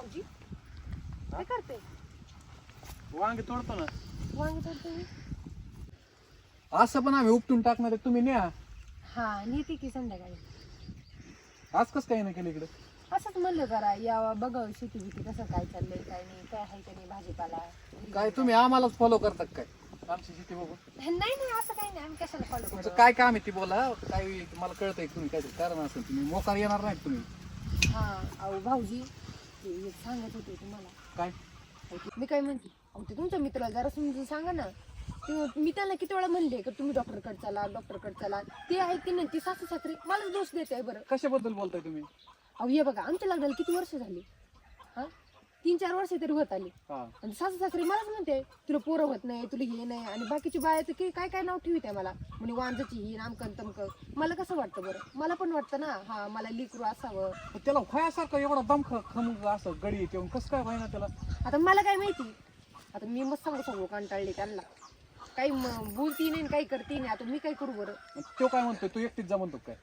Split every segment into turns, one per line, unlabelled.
भाऊजी? काय करते.
वांगे तोडतो ना.
वांगी तोडते मी.
असं पण आम्ही उपटून टाकणार आहे, तुम्ही न्या.
हा नेते की संध्याकाळी.
आज कसं काही नाही केलं इकडे?
असंच म्हणलं जरा यावा बघावं शेती बिती कसं काय चाललंय काय नाही काय आहे का नाही भाजीपाला?
काय तुम्ही आम्हालाच फॉलो करतात काय? आमची शेती बघून.
नाही नाही असं काही नाही. आम्ही कशाला फॉलो
तुमचं
करू?
काय काम आहे ती बोला. काय मला कळतंय तुम्ही काय कारण असेल तुम्ही. मोकार येणार नाहीत तुम्ही.
हा अहो भाऊजी ते एक सांगत होते तुम्हाला.
काय?
अहो, ते- मी काय म्हणते अहो ते तुमच्या मित्राला जरा समजून सांगा ना. ते- मी त्यांना किती वेळा म्हणले का तुम्ही डॉक्टरकडे चला डॉक्टरकडे चला. ते आहे की नाही ती सासू सासरी मलाच दोष देते आहे बरं.
कशाबद्दल बोलताय तुम्ही?
अहो हे बघा आमच्या लग्नाला किती वर्ष झाली? हा? तीन चार वर्ष तरी होत आली.
हा.
आणि सासू सासरी मलाच म्हणते तुला पोरं होत नाही तुला हे नाही आणि बाकीची बाया तर की- काय काय नाव ठेवीत आहे मला? म्हणजे वांजाची ही नामकन तमकं मला कसं वाटतं बरं? मला पण वाटतं ना हा मला लिकरू असावं.
पण त्याला व्हायासारखं एवढा दम ख खम असं गडी येऊन कसं काय व्हायना त्याला?
आता मला काय माहिती? आता मी मस्त सांगू सांगू कंटाळले त्यांना. काही म- बोलती नाही आणि काही करते नाही. आता मी काय करू बरं?
आणि तो काय म्हणतोय? तू एकटीच जा म्हणतो काय?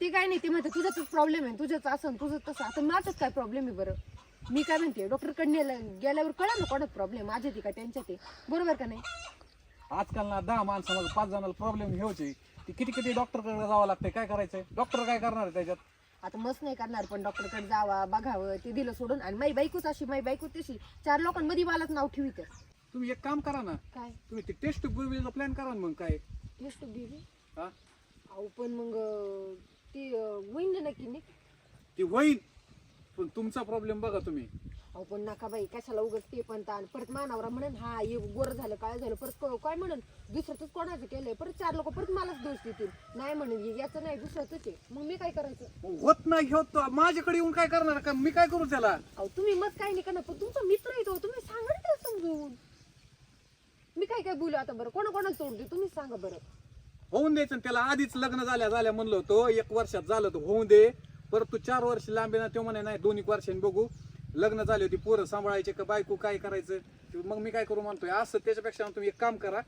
ते काय नाही ते म्हणते तुझ्याच प्रॉब्लेम आहे तुझ्याच असं तुझं तसं. आता माझंच काय प्रॉब्लेम आहे बरं? मी काय म्हणते डॉक्टरकडे नेलं गेल्यावर कळा ना कोणाच प्रॉब्लेम माझ्या ते का त्यांच्या ते बरोबर का नाही?
आजकाल ना दहा माणसाला पाच जणाला प्रॉब्लेम घ्यायचे ती किती किती डॉक्टरकडे जावं लागतंय? काय करायचंय? डॉक्टर काय करणार आहे त्याच्यात?
आता मस्त नाही करणार पण डॉक्टरकडे जावा बघावं ते दिलं सोडून. आणि माई बायकोच अशी माई बायको तशी. चार लोकांमध्ये मलाच नाव ठेवित.
तुम्ही एक काम करा ना.
काय?
तुम्ही ते टेस्ट प्लॅन करा ना मग काय.
टेस्ट बेबी
हा?
अहो पण मग अं, ती अं, होईन ना नक्की नाही?
ती होईल पण तुमचा प्रॉब्लेम बघा तुम्ही.
अहो पण नका बाई कशाला उगच ते पण ताण. परत मानावरा म्हणून हा हे गोर झालं काय झालं परत क- काय म्हणून? दुसऱ्याच कोणाचं केलंय? परत चार लोक परत मलाच दोष देतील. नाही म्हणून हे याचं नाही दुसऱ्याच आहे. मग मी काय करायचं?
होत नाही होत माझ्याकडे येऊन काय करणार? का मी काय करू त्याला?
अहो तुम्ही मत काय नाही करणार पण तुमचा मित्र आहे तो. तुम्ही सांगा ना त्याला समजून. मी काय काय बोलू आता बरं? कोणा कोणाला तोड दे तुम्हीच सांगा बरं.
होऊन द्यायचं ना त्याला. आधीच लग्न झाल्या झाल्या म्हणलं होतं. एक वर्षात झालं तर होऊन दे. परत तू चार वर्ष लांबे ना तो म्हणे नाही दोन एक वर्षांनी बघू. लग्न झाले होती पोरं सांभाळायचे का बायको काय करायचं? मग मी काय करू म्हणतोय असं त्याच्यापेक्षा तुम्ही एक काम करा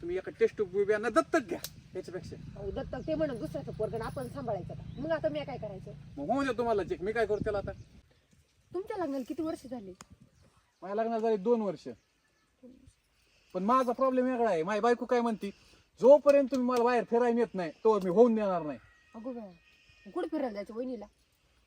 तुम्ही एका टेस्ट बिब्यांना दत्तक घ्या त्याच्यापेक्षा
अहो दत्तक ते म्हणून दुसऱ्याचं पोरगण आपण सांभाळायचं का मग आता मी काय करायचं?
मग होऊन द्या तुम्हाला चेक मी काय करू त्याला आता.
तुमच्या लग्नाला किती वर्ष झाली?
माझ्या लग्नाला झाली दोन वर्ष. पण माझा प्रॉब्लेम वेगळा आहे. माझी बायको काय म्हणती जोपर्यंत तुम्ही मला बाहेर फिरायला येत नाही तो मी होऊन देणार नाही.
अगो बाय कुठे फिरायला जायचं वहिनीला?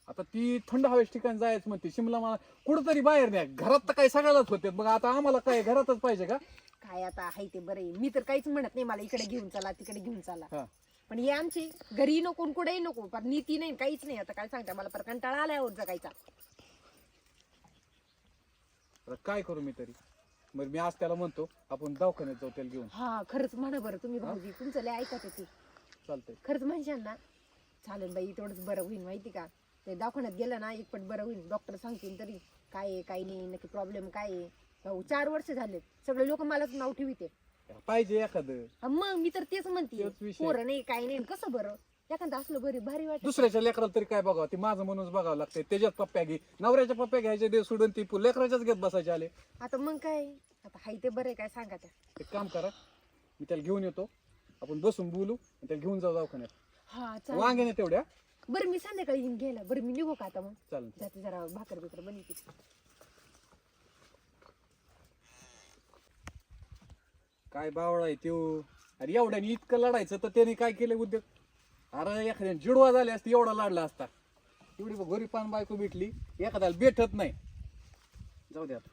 आता ती थंड हवेच ठिकाणी जायचं म्हणते. शिमला मला कुठंतरी बाहेर न्या. घरात तर काही सगळ्यालाच होते. मग आता आम्हाला काय घरातच पाहिजे का?
काय आता आहे ते बरं आहे. मी तर काहीच म्हणत नाही मला इकडे घेऊन चला तिकडे घेऊन चला.
हा.
पण हे आमची घरी नको आणि कुठेही नको. पण नीती नाही काहीच नाही. आता काय सांगता मला पर कंटाळा आलाय होत जगायचा.
आता काय करू मी तरी? मग मी आज त्याला म्हणतो आपण दवाखान्यात जाऊ त्याला घेऊन.
हा खरंच म्हणा बरं तुम्ही भाऊजी. तुमचं लय ऐकत होती.
चालतंय.
खरंच म्हणशाल ना चालेल बाई तेवढंच बरं होईल माहिती का? ते दवाखान्यात गेलं ना एक पट बरं होईल डॉक्टर सांगतील तरी काय आहे काय नाही नक्की प्रॉब्लेम काय आहे? भाऊ चार वर्ष झाले सगळे लोक मलाच नाव ठेविते.
पाहिजे एखादं.
हा, मग मी तर तेच म्हणते.
तेच विषय.
पोरं नाही काय नाही कसं बरं? एखादं असलं बरी भारी वाटत.
दुसऱ्याच्या लेकराला तरी काय बघावं? ते माझं म्हणूनच बघावं लागतंय. त्याच्यात पप्प्या घे. नवऱ्याच्या पप्प्या घ्यायचे दे सोडून ती पु- लेकराच्याच घेत बसायचे आले.
आता मग काय? आता हाय ते बरं आहे काय सांगा त्या.
एक काम करा. मी त्याला घेऊन येतो. आपण बसून बोलू आणि त्याला घेऊन जाऊ दवाखान्यात.
हा चालेल.
वांगे नाही तेवढ्या?
बरं मी संध्याकाळी येऊन घ्यायला. बरं मी निघू का आता मग?
चालेल.
जाते जरा भाकर बिकर बनवते.
काय बावळा आहे त्यो. अरे एवढ्याने इतकं लढायचं तर त्याने काय केलं उद्योग? अरे एखाद्याने जिडवा झाले असते एवढा लाडला असता. एवढी घरी पान बायको भेटली एखाद्याला भेटत नाही. जाऊ दे आता.